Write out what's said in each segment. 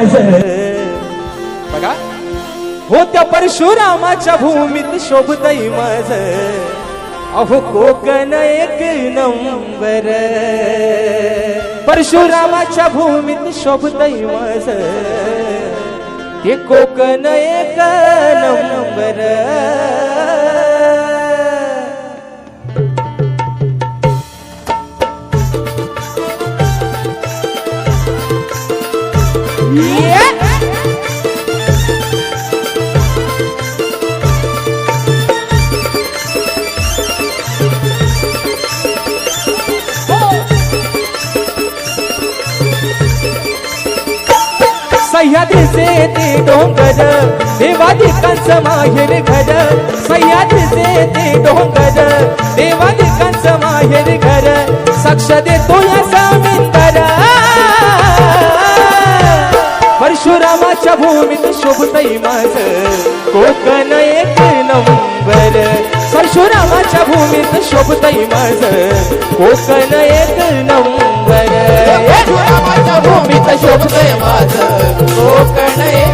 माझ बघा. हो त्या परशुरामाच्या भूमीत शोभतय माझ. अहो कोकण एक नंबर. परशुरामाच्या भूमीत शोभतय माझ. ते कोकण एक नंबर. सह्याद्रीचे ते डोंगर देवादिकांचं माहेर घर. सह्याद्रीचे ते डोंगर देवादिकांचं माहेर घर. साक्ष देतो या सामिंदर परशुरामाच्या भूमीत शोभतय माझ कोकण एक नंबर परशुरामाच्या भूमीत शोभतय माझ कोकण एक नंबर परशुरामाच्या भूमीत शोभतय माझ कोकण एक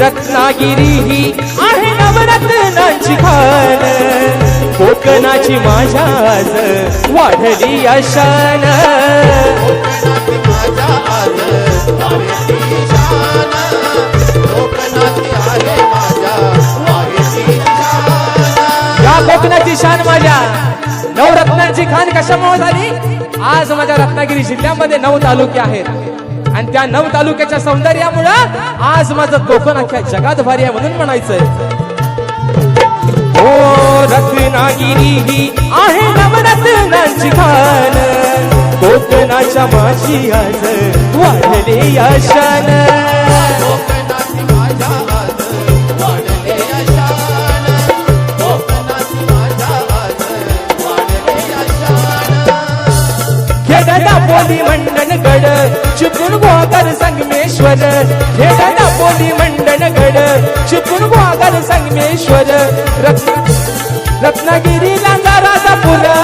रत्नागिरी ही आहे नवरत्नांची खान कोकणाची माझ्या आज वाढली अशान कोकणाची माझ्या या कोकणाची शान माझ्या नवरत्नांची खान कशामुळे झाली? आज माझ्या रत्नागिरी जिल्ह्यामध्ये नऊ तालुके आहेत. आणि त्या नऊ तालुक्याच्या सौंदर्यामुळं आज माझं कोकण अख्ख्या जगात भारी आहे म्हणून म्हणायचंय. ओ रत्नागिरी ही आहे नवरत्नांची खान कोकणाच्या माझी आज वाढले या दापोली मंडन गड चुकून गोगर संगमेश्वर खेळता दापोली मंडन गड चुकून गोगर संगमेश्वर रत्न रत्नागिरी लांजाराचा पुरा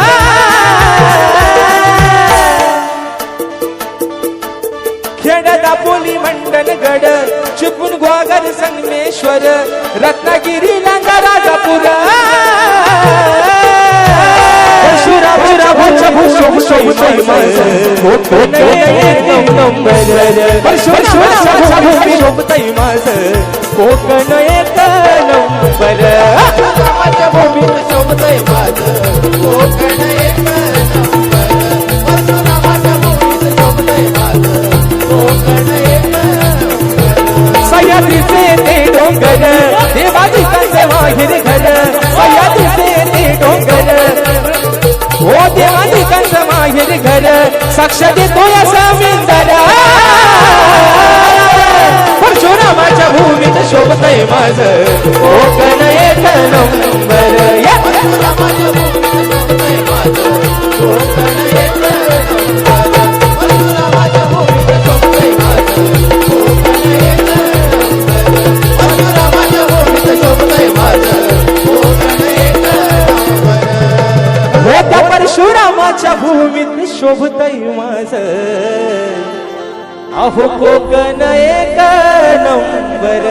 खेड दापोली मंडन गड चुकून गोगर संगमेश्वर रत्नागिरी लांजाराचा पुरा परशुरामाच्या भूषण शोभतय कोकण एक कोकण एक नंबर भूमीत कोकण एक सह्याद्रीचे ते डोंगर देवादिकांचे माहेर घर साक्ष देतो या समिंदर परशुरामाच्या भूमीत शोभतय माझं. शोभतय माझ अहो कोकण एक नंबर.